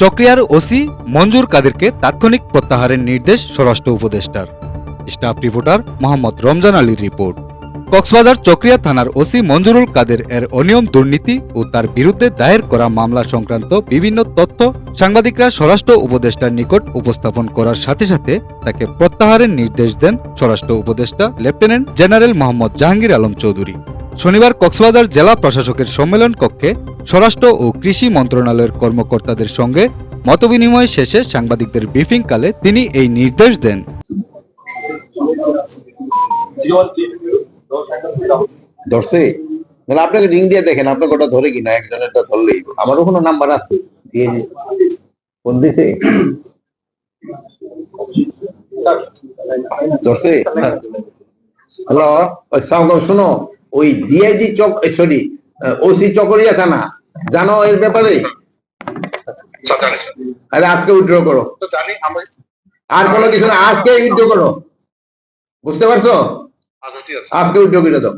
চক্রিয়ার OC মঞ্জুর কাদেরকে তাৎক্ষণিক প্রত্যাহারের নির্দেশ স্বরাষ্ট্র উপদেষ্টার। স্টাফ রিপোর্টার মোহাম্মদ রমজান আলীর রিপোর্ট। কক্সবাজার চক্রিয়া থানার ওসি মঞ্জুরুল কাদের এর অনিয়ম দুর্নীতি ও তার বিরুদ্ধে দায়ের করা মামলা সংক্রান্ত বিভিন্ন তথ্য সাংবাদিকরা স্বরাষ্ট্র উপদেষ্টার নিকট উপস্থাপন করার সাথে সাথে তাকে প্রত্যাহারের নির্দেশ দেন স্বরাষ্ট্র উপদেষ্টা লেফটেন্যান্ট জেনারেল মোহাম্মদ জাহাঙ্গীর আলম চৌধুরী। শনিবার কক্সবাজার জেলা প্রশাসকের সম্মেলন কক্ষে স্বরাষ্ট্র ও কৃষি মন্ত্রণালয়ের কর্মকর্তাদের সঙ্গে মতবিনিময় শেষে সাংবাদিকদের ব্রিফিংকালে তিনি এই নির্দেশ দেন। আপনাকে রিং দিয়ে দেখেন, আপনাকে ওটা ধরে কিনা একজনেরটা ধরলেই। আমারও কোনো নাম্বার আছে। হ্যালো শুনো। ওই ডিআইজি চক সরি ওসি চকরিয়া থানা। জানো এর ব্যাপারে? আরে আজকে উইথড্র করো। আর কোনো কিছু না আজকে উইথড্র করো। বুঝতে পারছ? আচ্ছা আজকে উইথড্র করে দাও।